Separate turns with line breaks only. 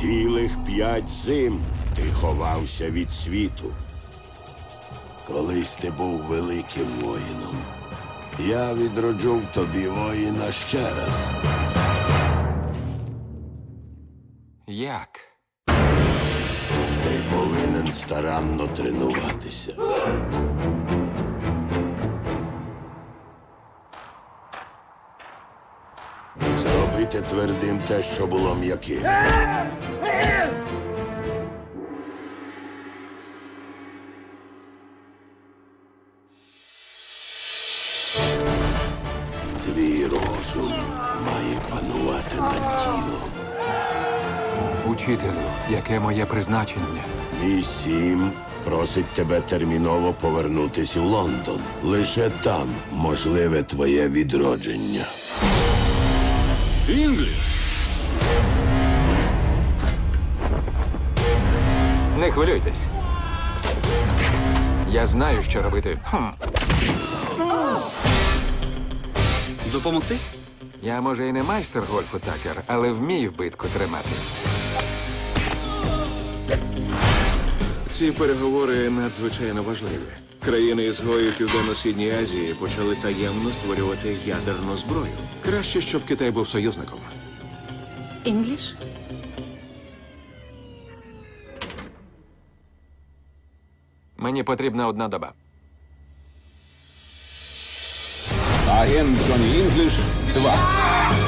Цілих п'ять зим ти ховався від світу. Колись ти був великим воїном. Я відроджу в тобі воїна ще раз.
Як?
Старанно тренуватися. Зробити твердим те, що було м'яким. Твій розум має панувати над тілом.
Учителю, яке моє призначення?
Мій сім просить тебе терміново повернутись у Лондон. Лише там можливе твоє відродження.
Інгліш!
Не хвилюйтесь. Я знаю, що робити. Хм.
Допомогти?
Я, може, і не майстер гольфу такер, але вмію битку тримати.
Ці переговори надзвичайно важливі. Країни ізгої Південно-Східній Азії почали таємно створювати ядерну зброю. Краще, щоб Китай був союзником.
English?
Мені потрібна одна доба.
Агент Джонні Інгліш 2.